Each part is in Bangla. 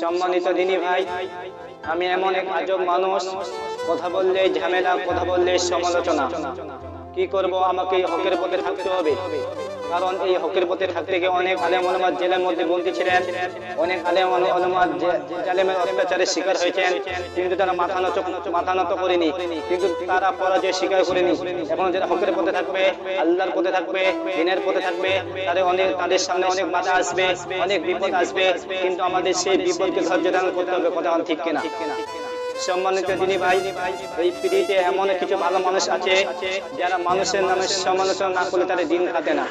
সম্মানিত দিনী ভাই আমি এমন এক আজব মানুষ কথা বললে ঝামেলা কথা বললে সমালোচনা। কি করব? আমাকে এই হকের পথে থাকতে হবে। কারণ এই হকের পথে থাকতে গিয়ে অনেক আলেম ওলামা জেলের মধ্যে বন্দী ছিলেন। অনেক আলেম ওলামা জালেমের অত্যাচারের শিকার হয়েছেন। কিন্তু তারা মাথা নত মাথা নত করেনি। কিন্তু তারা পরাজয় স্বীকার করেনি এখন যারা হকের পথে থাকবে, আল্লাহর পথে থাকবে, দিনের পথে থাকবে, তাদের অনেক তাদের সামনে অনেক বাধা আসবে, অনেক বিপদ আসবে। কিন্তু আমাদের সেই বিপদকে ধারণ করতে হবে, কথা ঠিক কিনা? সম্মানিত দিনী ভাই, এই পৃথিবীতে এমন কিছু ভালো মানুষ আছে যারা মানুষের নামে সমালোচনা না করলে তাদের দিন কাটে না।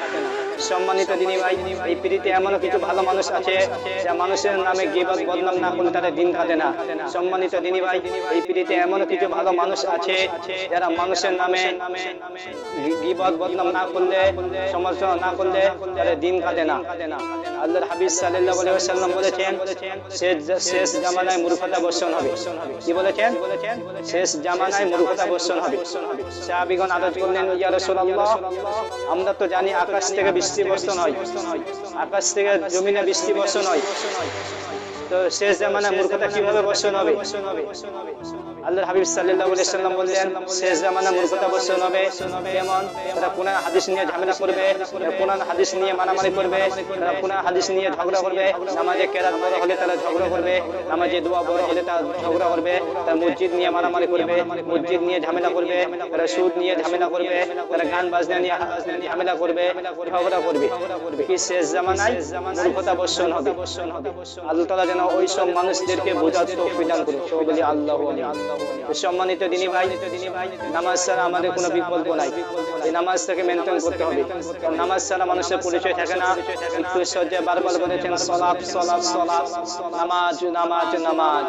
সম্মানিত দিনী ভাই, এই পৃথিবীতে এমন কিছু ভালো মানুষ আছে যা মানুষের নামে গিবত, বদনাম না করলে তাদের দিন কাটে না। সম্মানিত দিনী ভাই, এই পৃথিবীতে এমন কিছু ভালো মানুষ আছে যারা মানুষের নামে গিবত, বদনাম না করলে, সমালোচনা না করলে তাদের দিন কাটে না। আল্লাহর হাবিব সাল্লাল্লাহু আলাইহি বলেছেন, শেষ শেষ জামানায় মূর্খতা বর্ষণ হবে। কি বলেছেন, শেষ জামানায় মূর্খতা বর্ষণ হবে। সাহাবিগণ আদত করলেন, ইয়া রাসূলুল্লাহ, আমরা তো জানি আকাশ থেকে বৃষ্টি বর্ষণ হয়। আকাশ থেকে জমিনে বৃষ্টি বর্ষণ হয়। তো শেষ জামানায় মূর্খতা কীভাবে বর্ষণ হবে? আল্লাহর হাবিব সাল্লাল্লাহু আলাইহি সাল্লাম বললেন শেষ জামানা মূর্খতা বর্ষণ হবে। যেমন তারা কোরআন হাদিস নিয়ে ঝামেলা করবে কোরআন হাদিস নিয়ে মারামারি করবে তারা কোরআন হাদিস নিয়ে ঝগড়া করবে নামাজে কেরাত বড় হলে তারা ঝগড়া করবে নামাজে দোয়া বড় হলে তারা ঝগড়া করবে তারা মসজিদ নিয়ে মারামারি করবে মসজিদ নিয়ে ঝামেলা করবে তারা সুদ নিয়ে ঝামেলা করবে তারা গান বাজনা নিয়ে ঝামেলা করবে ঝগড়া করবে। কি শেষ জামানায় মূর্খতা বর্ষণ হবে? আল্লাহ তাআলা যেন ওই সব মানুষদেরকে বোঝার তৌফিক দান করুন সবাই আল্লাহ সম্মানিত দিনী ভাই, নামাজ ছাড়া আমাদের কোনো বিকল্প নাই। এই নামাজটাকে মেনটেন করতে হবে। নামাজ ছাড়া মানুষের পরিচয় থাকে না। একটু বারবার বলেছেন নামাজ নামাজ নামাজ।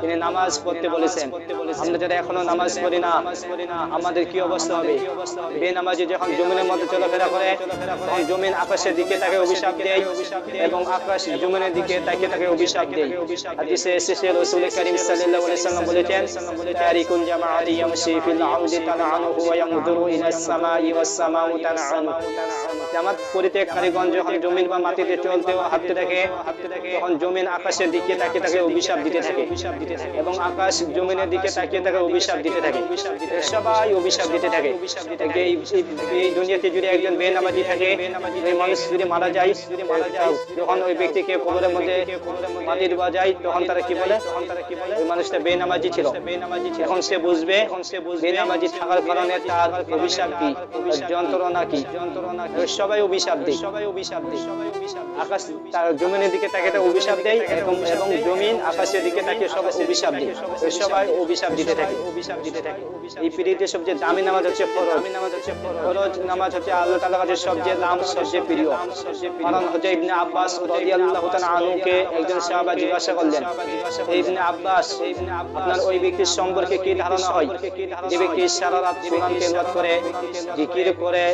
তিনি নামাজ পড়তে বলেছেন। আমরা যারা এখনও নামাজ পড়ি না, আমাদের কি অবস্থা হবে? বেনামাজি যখন জমিনের মধ্যে চলাফেরা করে, তখন জমিন আকাশের দিকে তাকে অভিশাপ দেয় এবং আকাশ জমিনের দিকে তাকে তাকে অভিশাপ দেয় হাদিসে এসেছে, রাসূল করিম সাল্লাল্লাহু আলাইহি সাল্লাম বলেছেন তারিকুল জামাআতি ইয়ামশি ফিল আরদি তানআনুহু ওয়া ইয়ামদুরু ইলা সামাই ওয়াস সামাউ তানআনু। জামাত পরিত্যাগকারীগণ যখন জমিন বা মাটিতে চলতে ও হাঁটতে থাকে, তখন জমিন আকাশের দিকে তাকে তাকে অভিশাপ দিতে থাকে এবং আকাশ জমিনের দিকে তাকিয়ে তাকে অভিশাপ দিতে থাকে। সবাই অভিশাপ দিতে থাকে। এই এই দুনিয়াতে যদি একজন বেনামাজি থাকে, ওই মানুষ যদি মারা যায় যখন ওই ব্যক্তিকে কবরের মধ্যে মাটি দেওয়া যায় তখন তারা কি বলে? কি ওই মানুষটা বেনামাজি ছিল। এখন সে বুঝবে, বেনামাজি থাকার কারণে তার অভিশাপ কি? যন্ত্রণা কি? যন্ত্রণা সবাই অভিশাপ দেয়। সবাই অভিশাপ দেয় সবাই অভিশাপ আকাশ তার জমিনের দিকে তাকে অভিশাপ দেয় এবং এবং জমিন আকাশের দিকে তাকে সবাই অভিশাপ দেয়। সবাই অভিশাপ দিতে থাকে। অভিশাপ দিতে থাকে এই পৃথিবীতে সবচেয়ে দামি নামাজ হচ্ছে ফরজ। দামি নামাজ হচ্ছে ফরজ নামাজ হচ্ছে আল্লাহ তাআলার কাছে সবচেয়ে দাম, সবচেয়ে প্রিয়। কারণ হচ্ছে ইবনে আব্বাস রাদিয়াল্লাহু তাআলা আনহুকে একজন সাহাবা জিজ্ঞাসা করলেন ইবনে আব্বাস, আপনার ওই ব্যক্তির সম্পর্কে কি ধারণা হয়? যে ব্যক্তি সারা রাত কোরআন তেলাওয়াত করে, জিকির করে,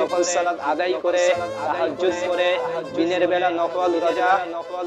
নফল সালাত আদায় করে, তাহাজ্জুদ করে, দিনের বেলা নফল রোজা নফল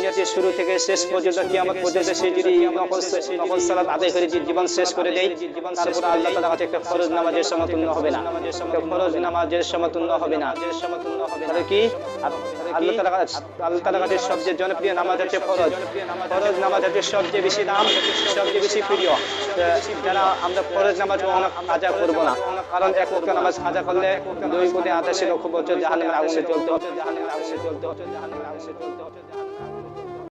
দুনিয়াতে শুরু থেকে শেষ পর্যন্ত কিয়ামত পর্যন্ত সে যদি নফল সালাত আদায় করে জীবন শেষ করে দেয়, তারপরে আল্লাহ তাআলা কাছে একটা ফরজ নামাজের সমতুল্য হবে না। ফরজ নামাজের সমতুল্য হবে না। তাহলে কি? আল্লাহ তাআলা আল্লাহ তাআলা কাছে সবচেয়ে জনপ্রিয় নামাজ হচ্ছে ফরজ। ফরজ নামাজ হচ্ছে সবচেয়ে বেশি দাম, সবচেয়ে বেশি প্রিয়। যারা আমরা ফরজ নামাজ কখনো কাজা করব না। কারণ এক ওয়াক্ত নামাজ কাজা করলে দুই কোটি আঠাশি লক্ষ বছর জাহান্নামের আগুনে চলতে হতো জাহান্নামের আগুনে চলতে হতো জাহান্নামের আগুনে চলতে হতো